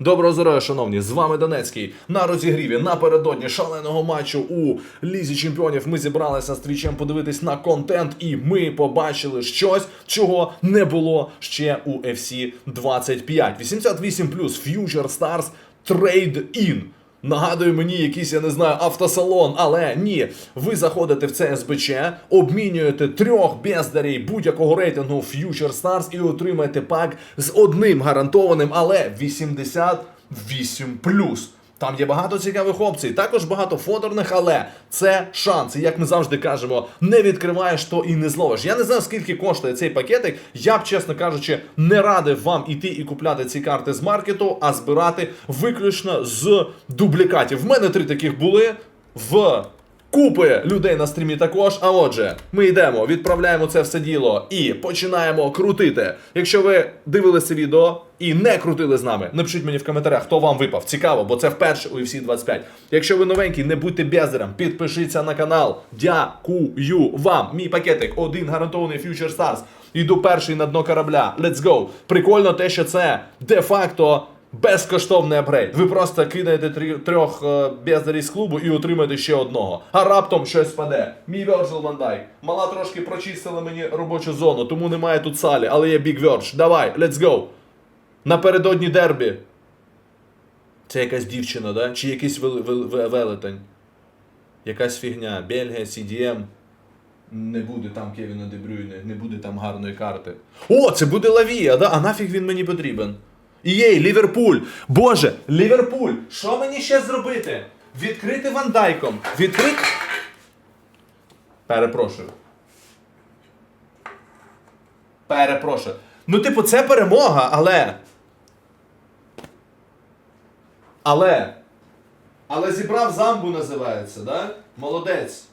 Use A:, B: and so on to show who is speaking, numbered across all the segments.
A: Доброго здоров'я, шановні! З вами Донецький. На розігріві напередодні шаленого матчу у Лізі Чемпіонів ми зібралися з твічем подивитись на контент, і ми побачили щось, чого не було ще у FC 25. 88 Future Stars Trade In. Нагадує мені якийсь, я не знаю, автосалон, але ні. Ви заходите в це СБЧ, обмінюєте трьох бездарей будь-якого рейтингу Future Stars і отримаєте пак з одним гарантованим, але 88 Там є багато цікавих опцій, також багато фоторних, але це шанс. І як ми завжди кажемо, не відкриваєш, то і не зловиш. Я не знаю, скільки коштує цей пакетик. Я б, чесно кажучи, не радив вам іти і купляти ці карти з маркету, а збирати виключно з дублікатів. В мене три таких були в. Купи людей на стрімі також. А отже, ми йдемо, відправляємо це все діло і починаємо крутити. Якщо ви дивилися відео і не крутили з нами, напишіть мені в коментарях, хто вам випав. Цікаво, бо це вперше у UFC 25. Якщо ви новенький, не будьте бездарем, підпишіться на канал. Дякую вам. Мій пакетик, один гарантований Future Stars. Іду перший на дно корабля. Let's go. Прикольно те, що це де-факто. Безкоштовний апгрейд. Ви просто кидаєте трьох е, бездарів з клубу і отримаєте ще одного. А раптом щось спаде. Мій Van Dijk. Мала трошки прочистила мені робочу зону, тому немає тут салі, але є Big Verge. Давай, let's go. Напередодні дербі. Це якась дівчина, да? Чи якийсь вел- вел- вел- велетень? Якась фігня. Бельгія, CDM. Не буде там Кевіна Дебрюйне, не буде там гарної карти. О, це буде Лавія, да? А нафіг він мені потрібен? Єй, Ліверпуль! Боже, Ліверпуль! Що мені ще зробити? Відкрити вандайком. Відкрити. Перепрошую. Перепрошую. Ну, типу, це перемога, але. Але. Але зібрав замбу називається, да? Молодець.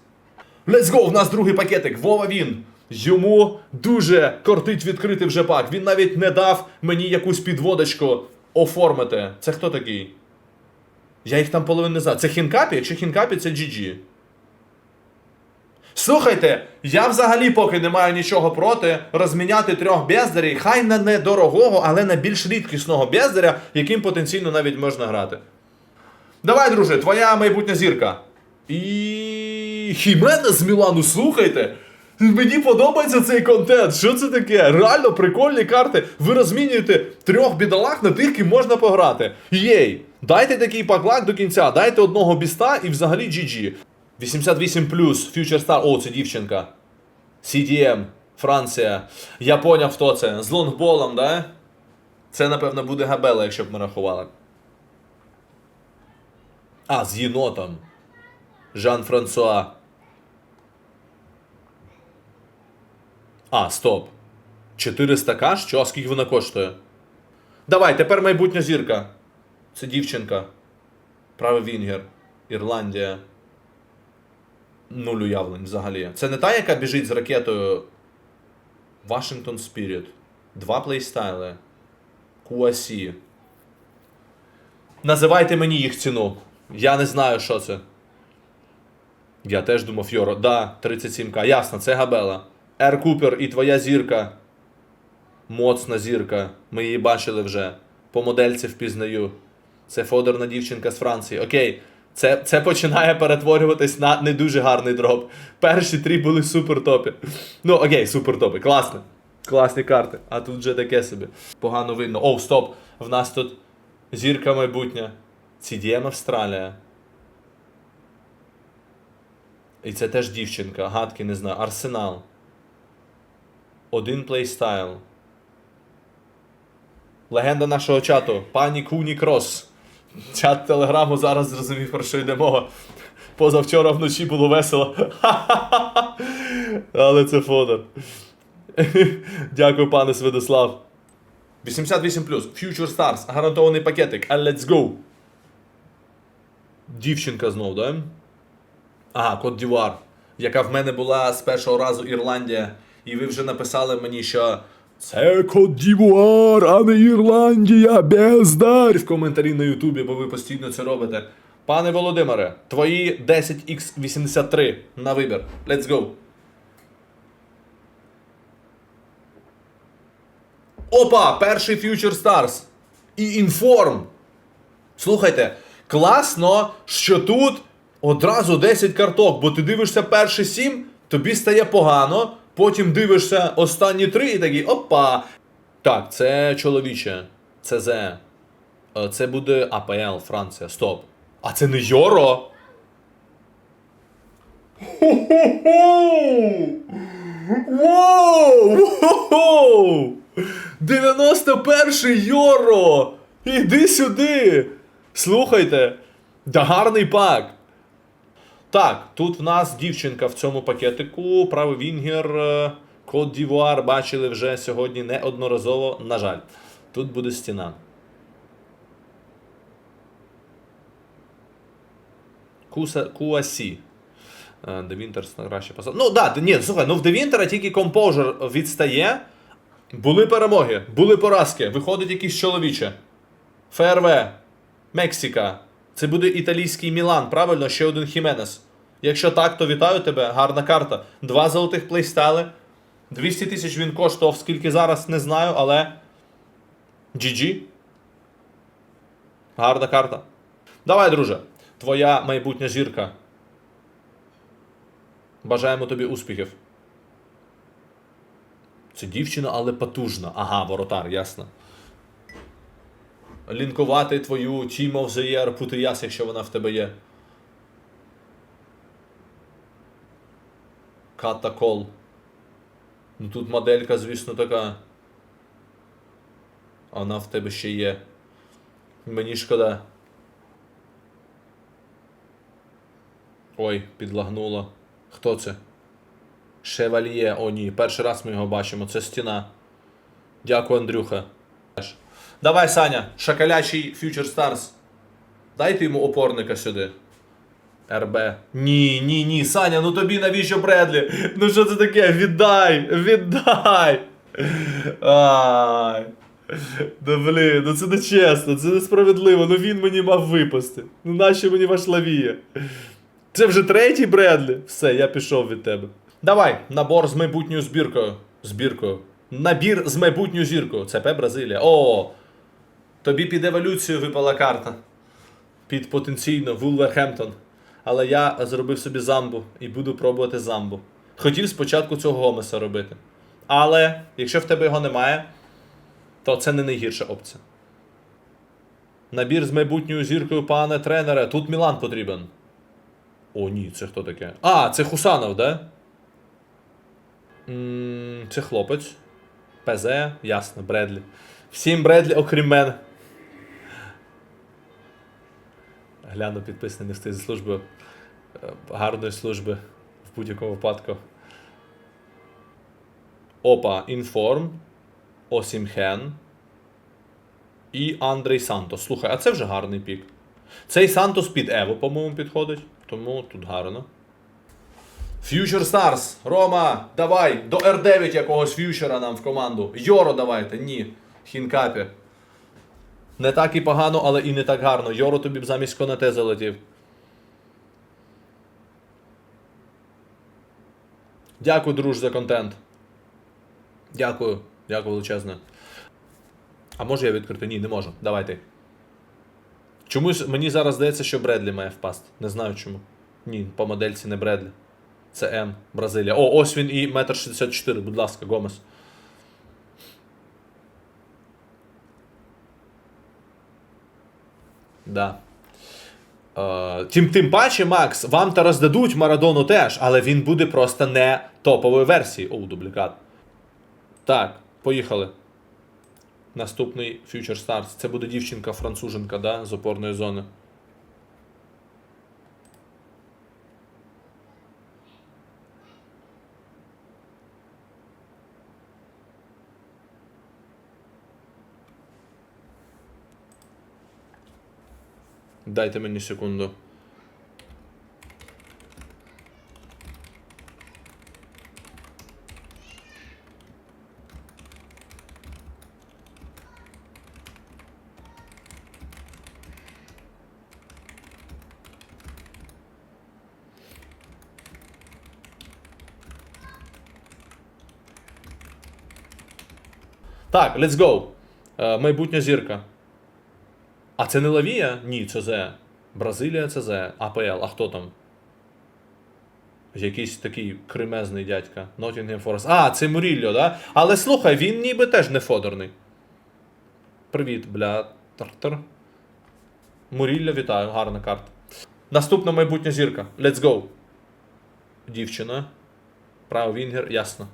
A: Let's go! В нас другий пакетик. Вова він. Йому дуже кортить відкрити вже пак. Він навіть не дав мені якусь підводочку оформити. Це хто такий? Я їх там половину не знаю. Це Хінкапі? Якщо Хінкапі, це GG. Слухайте, я взагалі поки не маю нічого проти розміняти трьох бездарів, хай на недорогого, але на більш рідкісного бездаря, яким потенційно навіть можна грати. Давай, друже, твоя майбутня зірка. І Хімена з Мілану, слухайте. Мені подобається цей контент. Що це таке? Реально прикольні карти. Ви розмінюєте трьох бідолах на тих, ким можна пограти. Єй! Дайте такий паклак до кінця, дайте одного біста і взагалі GG. 88 Future Star. О, це дівчинка. CDM, Франція. Я поняв, хто це. З лонгболом, да? Це, напевно, буде Габела, якщо б ми рахували. А, з єнотом. Жан Франсуа. А, стоп. 400к? Що? Скільки вона коштує? Давай, тепер майбутня зірка. Це дівчинка. Правий Вінгер. Ірландія. Нуль уявлень взагалі. Це не та, яка біжить з ракетою. Вашингтон Спіріт. Два плейстайли. Куасі. Називайте мені їх ціну. Я не знаю, що це. Я теж думав Йоро. Да, 37к. Ясно, це Габела. Ер Купер і твоя зірка. Моцна зірка. Ми її бачили вже. По модельці впізнаю. Це фодерна дівчинка з Франції. Окей. Це, це починає перетворюватись на не дуже гарний дроп. Перші три були супер топі. Ну, окей, супер топи. Класно. Класні карти. А тут вже таке собі. Погано видно. Оу, стоп! В нас тут зірка майбутня. CDM Австралія. І це теж дівчинка, гадки не знаю. Арсенал. Один плейстайл. Легенда нашого чату. Пані Куні Крос. Чат телеграму зараз зрозумів, про що йде мова. Позавчора вночі було весело. Але це фодор. Дякую, пане Святослав. 88 Future Stars. Гарантований пакетик. А let's go. Дівчинка знов, да? Ага, Кот Дівар, яка в мене була з першого разу Ірландія. І ви вже написали мені, що це Кот Дівуар, а не Ірландія, бездар! В коментарі на Ютубі, бо ви постійно це робите. Пане Володимире, твої 10x83 на вибір. Let's go. Опа! Перший Future Stars. І інформ. Слухайте, класно, що тут одразу 10 карток, бо ти дивишся перші 7, тобі стає погано, потім дивишся останні 3 і такий опа. Так, це чоловіче, це ЗЕ. Е, Це буде АПЛ, Франція. Стоп. А це не Йоро? Воу! Воу! 91 Йоро! Іди сюди! Слухайте! Да гарний пак! Так, тут в нас дівчинка в цьому пакетику, правий Вінгер, е, Кот Дівуар бачили вже сьогодні неодноразово, на жаль. Тут буде стіна. Куса, Куасі. Е, Де Вінтер краще посад. Ну, да, ні, слухай, ну в Де Вінтера тільки компожер відстає. Були перемоги, були поразки. Виходить якийсь чоловіче. ФРВ, Мексика. Це буде італійський Мілан, правильно, ще один Хіменес. Якщо так, то вітаю тебе, гарна карта. Два золотих плейстайли. 200 тисяч він коштував, скільки зараз, не знаю, але. GG. Гарна карта. Давай, друже. Твоя майбутня зірка. Бажаємо тобі успіхів. Це дівчина, але потужна. Ага, воротар, ясно. Лінкувати твою Team of the Year Путияс, якщо вона в тебе є. Ката Кол. Ну тут моделька, звісно, така. А Вона в тебе ще є. Мені шкода. Ой, підлагнуло. Хто це? Шевальє, о ні, перший раз ми його бачимо. Це стіна. Дякую, Андрюха. Давай, Саня, шакалячий Future Stars. Дайте йому опорника сюди. РБ. Ні, ні, ні, Саня, ну тобі навіщо Бредлі? Ну що це таке? Віддай! Віддай! Ай. Да блін, ну це не чесно, це несправедливо. Ну він мені мав випасти. Ну нащо мені ваш лавіє? Це вже третій Бредлі. Все, я пішов від тебе. Давай, набор з майбутньою збіркою. Збіркою. Набір з майбутньою зіркою. ЦП Бразилія. О! Тобі під еволюцію випала карта. Під потенційно Вулверхемптон. Але я зробив собі замбу і буду пробувати замбу. Хотів спочатку цього Гомеса робити. Але, якщо в тебе його немає, то це не найгірша опція. Набір з майбутньою зіркою, пане тренере. Тут Мілан потрібен. О, ні, це хто таке? А, це Хусанов, да? М, Це хлопець. ПЗ, ясно, Бредлі. Всім Бредлі, окрім мене. Гляну підписаний не встиг зі служби. е, Гарної служби в будь-якому випадку. Опа, Інформ. Осімхен. І Андрей Сантос. Слухай, а це вже гарний пік. Цей Сантос під Ево, по-моєму, підходить. Тому тут гарно. Future Stars. Рома, давай, до R9 якогось фьючера нам в команду. Йоро давайте, ні. Хінкапі. Не так і погано, але і не так гарно. Йоро тобі б замість Конате залетів. Дякую, друж, за контент. Дякую. Дякую величезне. А може я відкрити? Ні, не можу. Давай ти. Чомусь мені зараз здається, що Бредлі має впасти. Не знаю чому. Ні, по модельці не Бредлі. Це М, Бразилія. О, ось він і метр 64, будь ласка, Гомес. Да. Е, тим, тим паче, Макс, вам та роздадуть Марадону теж, але він буде просто не топової версії. Оу, дублікат. Так, поїхали. Наступний Future Stars. Це буде дівчинка-француженка, да, з опорної зони. Дайте мені секунду. Так, let's go. Е, майбутня зірка. А це не Лавія? Ні, ЦЗ. Бразилія ЦЗ, АПЛ. А хто там? Якийсь такий кремезний дядька. Nottingham Forest. А, це Мурілло, да? Але слухай, він ніби теж не фодорний. Привіт, бля. Тар-тар. Мурілля, вітаю, гарна карта. Наступна майбутня зірка. Let's go. Дівчина. Право Вінгер, ясно.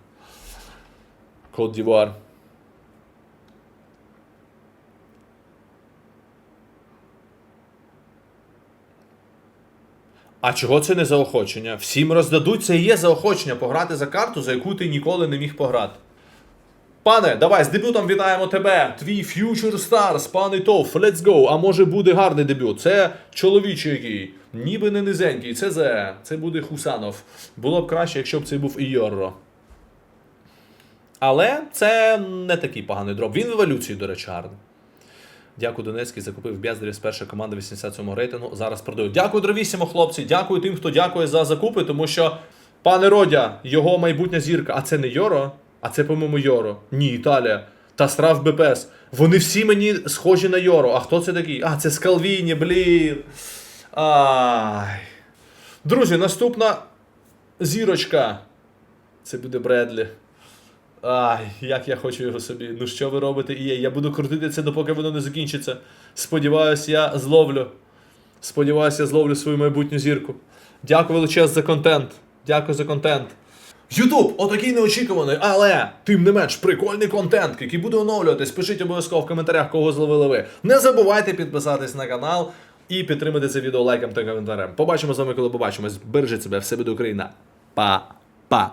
A: Кот Дівуар. А чого це не заохочення? Всім роздадуть, це і є заохочення пограти за карту, за яку ти ніколи не міг пограти. Пане, давай з дебютом вітаємо тебе. Твій Future Stars, пане Тоф, let's go. А може буде гарний дебют. Це чоловічий який, ніби не низенький. Це зе. Це буде Хусанов. Було б краще, якщо б це був Іорро. Але це не такий поганий дроп. Він в еволюції, до речі, гарний. Дякую, Донецький, закупив Б'яздарів з першої команди 87 рейтингу. Зараз продаю. Дякую, дровісімо, хлопці. Дякую тим, хто дякує за закупи, тому що, пане Родя, його майбутня зірка. А це не Йоро, а це, по-моєму, Йоро. Ні, Італія. Та Страф БПС. Вони всі мені схожі на Йоро. А хто це такий? А, це Скалвіні, блін. Ай. Друзі, наступна зірочка. Це буде Бредлі. Ай, як я хочу його собі. Ну що ви робите? І я буду крутити це, допоки воно не закінчиться. Сподіваюсь, я зловлю. Сподіваюся, я зловлю свою майбутню зірку. Дякую величезно за контент. Дякую за контент. Ютуб, отакий неочікуваний, але тим не менш прикольний контент, який буде оновлюватись. Пишіть обов'язково в коментарях, кого зловили ви. Не забувайте підписатись на канал і підтримати це відео лайком та коментарем. Побачимо з вами, коли побачимось. Бережіть себе, все буде Україна. Па-па.